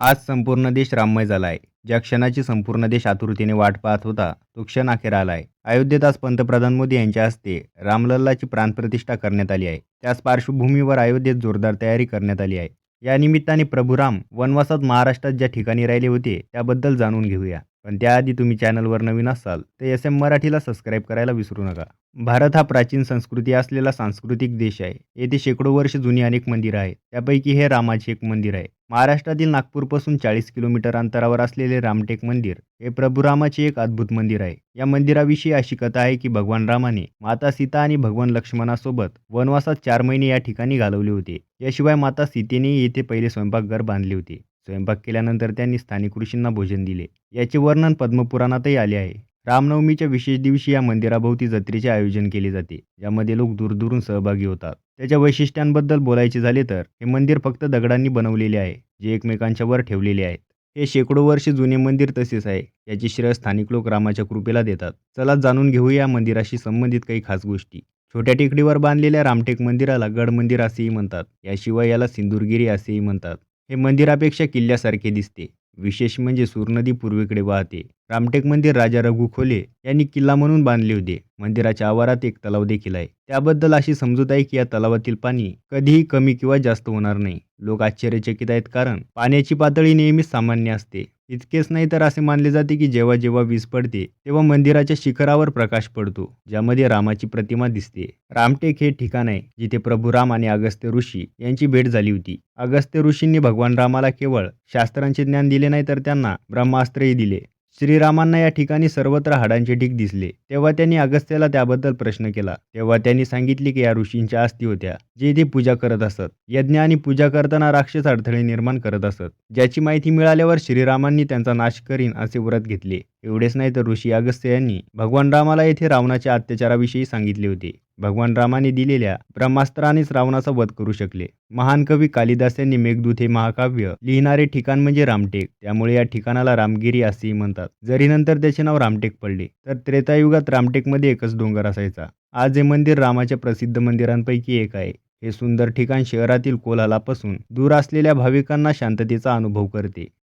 आज संपूर्ण देश राममय झाला आहे ज्या क्षणाची संपूर्ण देश आतुरतेने वाट पाहत होता तो क्षण अखेर आला आहे अयोध्येत आज पंतप्रधान मोदी यांच्या हस्ते रामलल्लाची प्राणप्रतिष्ठा करण्यात आली आहे. त्याच पार्श्वभूमीवर अयोध्येत जोरदार तयारी करण्यात आली आहे. या निमित्ताने प्रभू राम वनवासात महाराष्ट्रात ज्या ठिकाणी राहिले होते त्याबद्दल जाणून घेऊया. पण त्याआधी तुम्ही चॅनलवर नवीन असाल तर एस एम मराठीला सबस्क्राईब करायला विसरू नका. भारत हा प्राचीन संस्कृती असलेला सांस्कृतिक देश आहे. येथे शेकडो वर्ष जुनी अनेक मंदिरं आहेत. त्यापैकी हे रामाचे एक मंदिर आहे. महाराष्ट्रातील नागपूरपासून चाळीस किलोमीटर अंतरावर असलेले रामटेक मंदिर हे प्रभू रामाचे एक अद्भुत मंदिर आहे. या मंदिराविषयी अशी कथा आहे की भगवान रामाने माता सीता आणि भगवान लक्ष्मणासोबत वनवासात चार महिने या ठिकाणी घालवले होते. याशिवाय माता सीतेने येथे पहिले स्वयंपाकघर बांधले होते. स्वयंपाक केल्यानंतर त्यांनी स्थानिक ऋषींना भोजन दिले. याचे वर्णन पद्मपुराणातही आले आहे. रामनवमीच्या विशेष दिवशी या मंदिराभोवती जत्रेचे आयोजन केले जाते. ज्यामध्ये लोक दूरदूरून सहभागी होतात. त्याच्या वैशिष्ट्यांबद्दल बोलायचे झाले तर हे मंदिर फक्त दगडांनी बनवलेले आहे जे एकमेकांच्या वर ठेवलेले आहेत. हे शेकडो वर्ष जुने मंदिर तसेच आहे याचे श्रेय स्थानिक लोक रामाच्या कृपेला देतात. चला जाणून घेऊया या मंदिराशी संबंधित काही खास गोष्टी. छोट्या टेकडीवर बांधलेल्या रामटेक मंदिराला गड मंदिर असेही म्हणतात. याशिवाय याला सिंदूरगिरी असेही म्हणतात. हे मंदिरापेक्षा किल्ल्यासारखे दिसते. विशेष म्हणजे सूरनदी पूर्वेकडे वाहते. रामटेक मंदिर राजा रघु खोले यांनी किल्ला म्हणून बांधले होते. मंदिराच्या आवारात एक तलाव देखील आहे. त्याबद्दल अशी समजूत आहे की या तलावातील पाणी कधीही कमी किंवा जास्त होणार नाही. लोक आश्चर्यचकित आहेत कारण पाण्याची पातळी नेहमीच सामान्य असते. इतकेच नाही तर असे मानले जाते की जेव्हा जेव्हा वीज पडते तेव्हा मंदिराच्या शिखरावर प्रकाश पडतो ज्यामध्ये रामाची प्रतिमा दिसते. रामटेक हे ठिकाण आहे जिथे प्रभू राम आणि अगस्त्य ऋषी यांची भेट झाली होती. अगस्त्य ऋषींनी भगवान रामाला केवळ शास्त्रांचे ज्ञान दिले नाही तर त्यांना ब्रह्मास्त्रही दिले. श्रीरामांना या ठिकाणी सर्वत्र हाडांचे ढीक दिसले. तेव्हा त्यांनी अगस्त्याला त्याबद्दल प्रश्न केला. तेव्हा त्यांनी सांगितले की या ऋषींच्या अस्थी होत्या. जे ते पूजा करत असत. यज्ञ आणि पूजा करताना राक्षस अडथळे निर्माण करत असत. ज्याची माहिती मिळाल्यावर श्रीरामांनी त्यांचा नाश करीन असे व्रत घेतले. एवढेच नाही तर ऋषी अगस्त्य यांनी भगवान रामाला येथे रावणाच्या अत्याचाराविषयी सांगितले होते. भगवान रामाने दिलेल्या ब्रह्मास्त्रानेच रावणाचा वध करू शकले. महान कवी कालिदास यांनी मेघदूत हे महाकाव्य लिहिणारे ठिकाण म्हणजे रामटेक. त्यामुळे या ठिकाणाला रामगिरी असेही म्हणतात. जरी नंतर त्याचे नाव रामटेक पडले तर त्रेतायुगात रामटेकमध्ये एकच डोंगर असायचा. आज हे मंदिर रामाच्या प्रसिद्ध मंदिरांपैकी एक आहे. हे सुंदर ठिकाण शहरातील कोलालापासून दूर असलेल्या भाविकांना शांततेचा अनुभव करते.